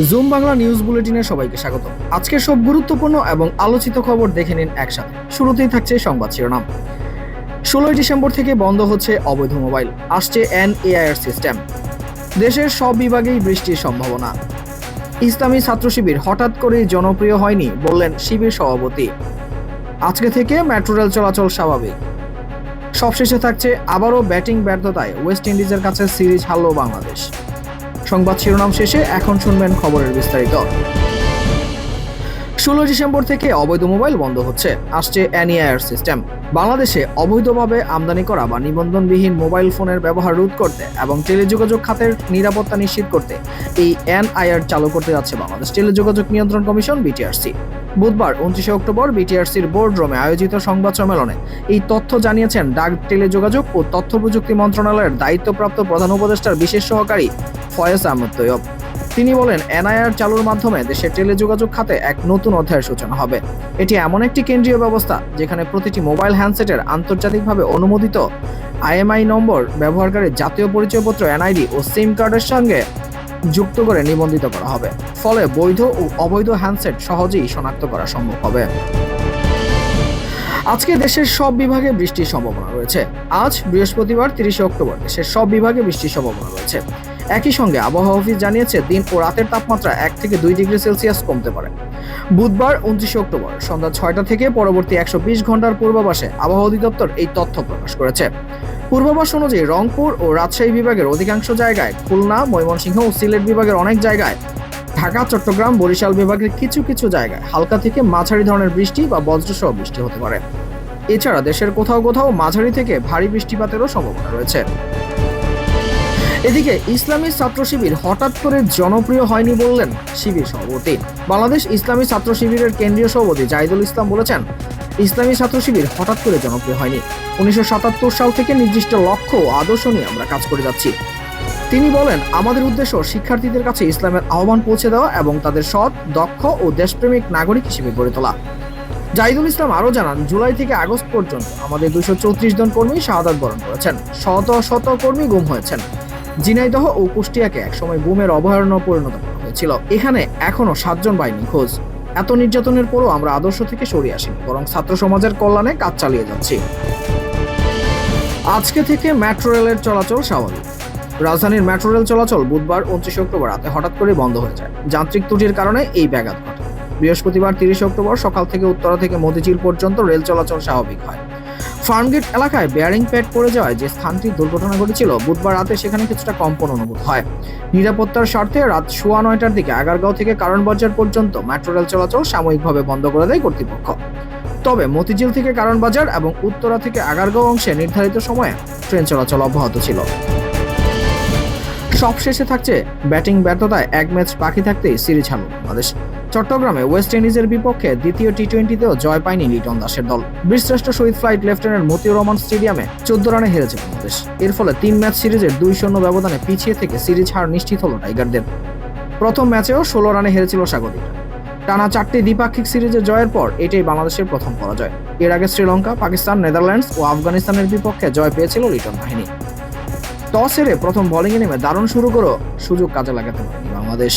Zoom Bangla news বুলেটিনে সবাইকে স্বাগত। আজকের সব গুরুত্বপূর্ণ এবং আলোচিত খবর দেখে নিন একসাথে। শুরুতেই থাকছে সংবাদ শিরোনাম। ষোলোই ডিসেম্বর থেকে বন্ধ হচ্ছে অবৈধ মোবাইল। আসছে এনএআইআর সিস্টেম। দেশের সব বিভাগেই বৃষ্টির সম্ভাবনা। ইসলামী ছাত্র শিবির হঠাৎ করেই জনপ্রিয় হয়নি বললেন শিবির সভাপতি। আজকে থেকে মেট্রো রেল চলাচল স্বাভাবিক। সবশেষে থাকছে আবারও ব্যাটিং ব্যর্থতায় ওয়েস্ট ইন্ডিজের কাছে সিরিজ হারল বাংলাদেশ। সংবাদ শিরোনাম শেষে এখন শুনবেন খবরের বিস্তারিত। ষোলো ডিসেম্বর থেকে অবৈধ মোবাইল বন্ধ হচ্ছে। আসছে এনইআইআর সিস্টেম। বাংলাদেশে অবৈধভাবে আমদানি করা বা নিবন্ধনবিহীন মোবাইল ফোনের ব্যবহার রোধ করতে এবং টেলিযোগাযোগ খাতের নিরাপত্তা নিশ্চিত করতে এই এনআইআর চালু করতে যাচ্ছে বাংলাদেশ টেলিযোগাযোগ নিয়ন্ত্রণ কমিশন, বিটিআরসি। বুধবার উনত্রিশে অক্টোবর বিটিআরসির বোর্ড রুমে আয়োজিত সংবাদ সম্মেলনে এই তথ্য জানিয়েছেন ডাক টেলিযোগাযোগ ও তথ্য প্রযুক্তি মন্ত্রণালয়ের দায়িত্বপ্রাপ্ত প্রধান উপদেষ্টার বিশেষ সহকারী ফয়েজ আহমদ তৈয়ব। তিনি বলেন, এনআইআর চালুর মাধ্যমে দেশের টেলিযোগাযোগ খাতে এক নতুন অধ্যায়ের সূচনা হবে। এটি এমন একটি কেন্দ্রীয় ব্যবস্থা যেখানে প্রতিটি মোবাইল হ্যান্ডসেটের আন্তর্জাতিকভাবে অনুমোদিত আইএমআই নম্বর ব্যবহারকারীর জাতীয় পরিচয়পত্র, এনআইডি ও সিম কার্ডের সঙ্গে যুক্ত করে নিবন্ধিত করা হবে। ফলে বৈধ ও অবৈধ হ্যান্ডসেট সহজেই শনাক্ত করা সম্ভব হবে। আজকে দেশের সব বিভাগে বৃষ্টির সম্ভাবনা রয়েছে। আজ বৃহস্পতিবার, তিরিশে অক্টোবর, দেশের সব বিভাগে বৃষ্টির সম্ভাবনা রয়েছে। একই সঙ্গে আবহাওয়া অফিস জানিয়েছে, দিন ও রাতের তাপমাত্রা এক থেকে দুই ডিগ্রি সেলসিয়াস কমতে পারে। বুধবার উনত্রিশে অক্টোবর সন্ধ্যা ছয়টা থেকে পরবর্তী একশো বিশ ঘণ্টার পূর্বাভাসে আবহাওয়া অধিদপ্তর এই তথ্য প্রকাশ করেছে। পূর্বাভাস অনুযায়ী রংপুর ও রাজশাহী বিভাগের অধিকাংশ জায়গায় খুলনা, ময়মনসিংহ ও সিলেট বিভাগের অনেক জায়গায়, ঢাকা, চট্টগ্রাম, বরিশাল বিভাগের কিছু কিছু জায়গায় হালকা থেকে মাঝারি ধরনের বৃষ্টি বা বজ্রসহ বৃষ্টি হতে পারে। এছাড়া দেশের কোথাও কোথাও মাঝারি থেকে ভারী বৃষ্টিপাতেরও সম্ভাবনা রয়েছে। এদিকে ইসলামী ছাত্র শিবির হঠাৎ করে জনপ্রিয় হয়নি বললেন শিবির সভাপতি। বাংলাদেশ ইসলামী ছাত্র শিবিরের কেন্দ্রীয় সভাপতি জাহিদুল ইসলাম বলেছেন, ইসলামী ছাত্র শিবির হঠাৎ করে জনপ্রিয় হয়নি। উনিশশো সাতাত্তর সাল থেকে নির্দিষ্ট লক্ষ্য ও আদর্শ নিয়ে আমরা কাজ করে যাচ্ছি। তিনি বলেন, আমাদের উদ্দেশ্য শিক্ষার্থীদের কাছে ইসলামের আহ্বান পৌঁছে দেওয়া এবং তাদের সৎ, দক্ষ ও দেশপ্রেমিক নাগরিক হিসেবে গড়ে তোলা। জাহিদুল ইসলাম আরও জানান, জুলাই থেকে আগস্ট পর্যন্ত আমাদের দুশো চৌত্রিশ জন কর্মী শাহাদাত বরণ করেছেন। শত শত কর্মী গুম হয়েছেন। ঝিনাইদহ ও কুষ্টিয়াকে একসময় গুমের অভয়ারণ্য পরিণত করা হয়েছিল। এখানে এখনও সাতজন বাহিনী খোঁজ এত নির্যাতনের পরও আমরা আদর্শ থেকে সরিয়ে আসি বরং ছাত্র সমাজের কল্যাণে কাজ চালিয়ে যাচ্ছি। আজকে থেকে মেট্রো রেলের চলাচল স্বাভাবিক। রাজধানীর মেট্রো রেল চলাচল বুধবার উনত্রিশে অক্টোবর রাতে হঠাৎ করে বন্ধ হয়ে যায়। যান্ত্রিক ত্রুটির কারণে এই ব্যাঘাত ঘটে। বৃহস্পতিবার তিরিশে অক্টোবর সকাল থেকে উত্তরা থেকে মতিঝিল পর্যন্ত রেল চলাচল স্বাভাবিক হয়। ফার্মগেট এলাকায় বেয়ারিং প্যাড পড়ে যাওয়ায় যে স্থানটি দুর্ঘটনা ঘটেছিল, বুধবার রাতে সেখানে কিছুটা কম্পন অনুভূত হয়। নিরাপত্তার স্বার্থে রাত সোয়া নয়টার দিকে আগারগাঁও থেকে কারণ বাজার পর্যন্ত মেট্রো রেল চলাচল সাময়িকভাবে বন্ধ করে দেয় কর্তৃপক্ষ। তবে মতিঝিল থেকে কারণ বাজার এবং উত্তরা থেকে আগারগাঁও অংশে নির্ধারিত সময়ে ট্রেন চলাচল অব্যাহত ছিল। সবশেষে থাকছে ব্যাটিং ব্যর্থতায় এক ম্যাচ বাকি থাকতেই সিরিজ হারল বাংলাদেশ। চট্টগ্রামে ওয়েস্ট ইন্ডিজের বিপক্ষে দ্বিতীয় টি টোয়েন্টিতেও জয় পায়নি লিটন দাসের দল। বীরশ্রেষ্ঠ শহীদ ফ্লাইট লেফটেন্যান্ট মতিউর রহমান স্টেডিয়ামে চোদ্দ রানে হেরেছে বাংলাদেশ। এর ফলে তিন ম্যাচ সিরিজের দুই শূন্য ব্যবধানে পিছিয়ে থেকে সিরিজ হার নিশ্চিত হল টাইগারদের। প্রথম ম্যাচেও ষোলো রানে হেরেছিল স্বাগতিকরা টানা চারটি দ্বিপাক্ষিক সিরিজে জয়ের পর এটাই বাংলাদেশের প্রথম পরাজয়। এর আগে শ্রীলঙ্কা, পাকিস্তান, নেদারল্যান্ডস ও আফগানিস্তানের বিপক্ষে জয় পেয়েছিল লিটন বাহিনী। টস হেরে প্রথম বোলিংয়ে নেমে দারুণ শুরু করো। সুযোগ কাজে লাগাতে বাংলাদেশ।